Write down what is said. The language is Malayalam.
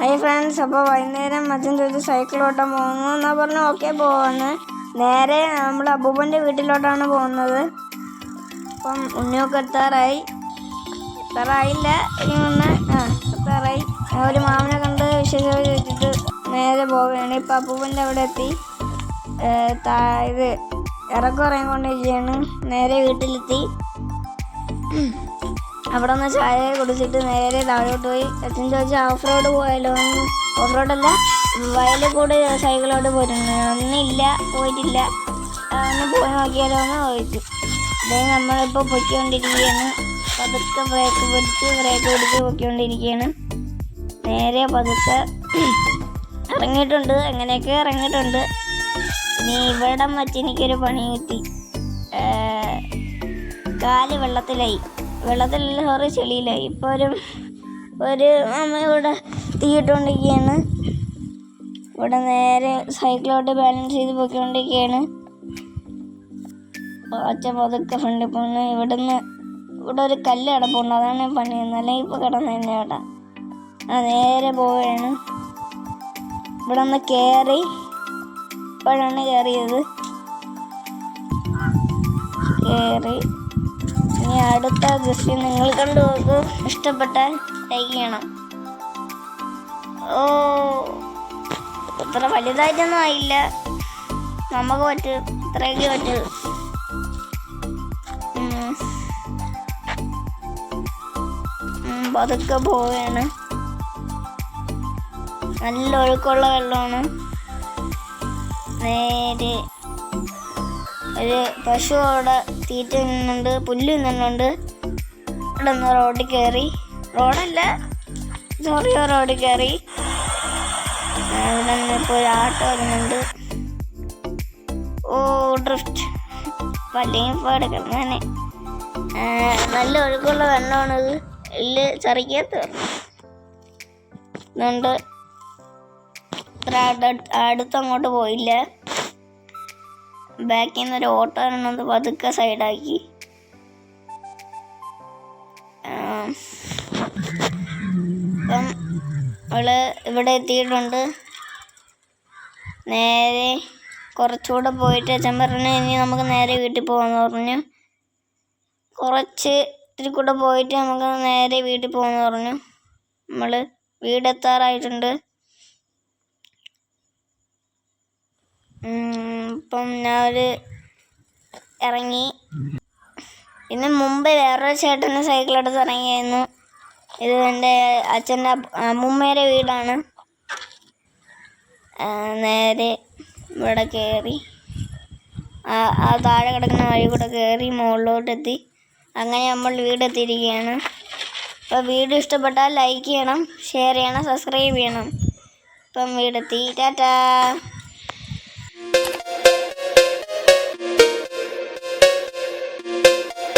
ഹൈ ഫ്രണ്ട്സ് അപ്പോൾ വൈകുന്നേരം അച്ഛൻ ചോദിച്ചു സൈക്കിൾ ഓട്ടം പോകുന്നു എന്നാ പറഞ്ഞു ഓക്കെ പോകുന്നു നേരെ നമ്മൾ അബൂബന്റെ വീട്ടിലോട്ടാണ് പോകുന്നത്. അപ്പം ഉണ്ണിയൊക്കെ എത്താറായി. എത്താറായില്ല. ഇനി ഒന്ന് ആ എത്താറായി. ഒരു മാമനെ കണ്ട് വിശേഷം ചോദിച്ചിട്ട് നേരെ പോവുകയാണ്. ഇപ്പം അപ്പൂപ്പന്റെ അവിടെ എത്തി. ഇത് ഇറക്കം ഇറങ്ങിക്കൊണ്ടിരിക്കുകയാണ്. നേരെ വീട്ടിലെത്തി. അവിടെ നിന്ന് ചായ കുടിച്ചിട്ട് നേരെ താഴോട്ട് പോയി. അച്ഛൻ ചോദിച്ചാൽ ഓഫ് റോഡ് പോയാലോ? ഓഫ് റോഡല്ല വയലിൽ കൂടെ സൈക്കിളോട്ട് പോയിട്ടുണ്ട്. ഒന്നില്ല പോയിട്ടില്ല. ഒന്ന് പോയി നോക്കിയാലോ എന്ന് ചോദിച്ചു. അതായത് നമ്മളിപ്പോൾ പൊയ്ക്കൊണ്ടിരിക്കുകയാണ്. പതുക്കെ ബ്രേക്ക് പിടിച്ച് ബ്രേക്ക് പിടിച്ച് പൊയ്ക്കൊണ്ടിരിക്കുകയാണ്. നേരെ പതുക്കെ ഇറങ്ങിയിട്ടുണ്ട്. അങ്ങനെയൊക്കെ ഇറങ്ങിയിട്ടുണ്ട്. ഇനി ഇവിടം വെച്ച് എനിക്കൊരു പണി കിട്ടി. കാൽ വെള്ളത്തിലായി. വെള്ളത്തിലല്ല സോറി ചെളിയിലായി ഇപ്പോൾ ഒരു ഒരു അമ്മ ഇവിടെ തീയിട്ടുകൊണ്ടിരിക്കുകയാണ് ഇവിടെ നേരെ സൈക്കിളോട്ട് ബാലൻസ് ചെയ്ത് പോയിക്കൊണ്ടിരിക്കുകയാണ്. അച്ഛൻ പതുക്കെ ഫ്രണ്ടിൽ പോകുന്നു ഇവിടുന്ന് ഇവിടെ ഒരു കല്ല് കിടപ്പുണ്ട്. അതാണ് പണി. അല്ലെങ്കിൽ ഇപ്പോൾ കിടന്നു തന്നെ അവിടെ ആ നേരെ പോവുകയാണ്. ഇവിടെ ഒന്ന് കയറി ഇപ്പോഴാണ് കയറിയത് കയറി അടുത്ത ദൃശ്യം നിങ്ങൾ കണ്ടു നോക്കൂ. ഇഷ്ടപ്പെട്ടാൽ ലൈക്ക് ചെയ്യണം. ഓ ഇത്ര വലുതായിട്ടൊന്നും ആയില്ല. നമുക്ക് പറ്റും ഇത്രയൊക്കെ പറ്റും. പതുക്കെ പോവുകയാണ്. നല്ല ഒഴുക്കുള്ള വെള്ളമാണ്. നേരെ ഒരു പശു അവിടെ തീറ്റ നിന്നുണ്ട് പുല്ല് നിന്നുണ്ട് അവിടെ നിന്ന് റോഡിൽ കയറി. റോഡല്ല സോറി റോഡിൽ കയറി. അവിടെ നിന്ന് ഇപ്പോൾ ഒരു ആട്ടോ വരുന്നുണ്ട്. ഓ ഡ്രിഫ്റ്റ് അല്ലെങ്കിൽ ഇപ്പോൾ എടുക്കുന്നതന്നെ നല്ല ഒഴുക്കുള്ള വെള്ളമാണിത്. ഇല്ല ചറിക്കാത്ത അടു- അടുത്തങ്ങോട്ട് പോയില്ല. ബാക്കിൽ നിന്ന് ഒരു ഓട്ടോ വരണത് പതുക്കെ സൈഡാക്കി. അപ്പം അവൾ ഇവിടെ എത്തിയിട്ടുണ്ട്. നേരെ കുറച്ചുകൂടെ പോയിട്ട് അച്ഛൻ പറഞ്ഞു ഇനി നമുക്ക് നേരെ വീട്ടിൽ പോകാമെന്ന് പറഞ്ഞു. കുറച്ച് ഇത്തിരി കൂടെ പോയിട്ട് നമുക്ക് നേരെ വീട്ടിൽ പോകാമെന്ന് പറഞ്ഞു. നമ്മൾ വീടെത്താറായിട്ടുണ്ട്. ഇപ്പം ഞാൻ ഒരു ഇറങ്ങി. ഇതിന് മുമ്പ് വേറൊരു ചേട്ടന്റെ സൈക്കിൾ എടുത്ത് ഇറങ്ങിയായിരുന്നു. ഇത് എന്റെ അച്ഛന്റെ അമ്മൂമ്മയുടെ വീടാണ്. നേരെ ഇവിടെ കയറി ആ ആ താഴെ കിടക്കുന്ന വഴി കൂടെ കയറി മുകളിലോട്ടെത്തി. അങ്ങനെ നമ്മൾ വീടെത്തിയിരിക്കുകയാണ്. അപ്പോൾ വീഡിയോ ഇഷ്ടപ്പെട്ടാൽ ലൈക്ക് ചെയ്യണം ഷെയർ ചെയ്യണം സബ്സ്ക്രൈബ് ചെയ്യണം. ഇപ്പം വീടെത്തി. ടാറ്റാ.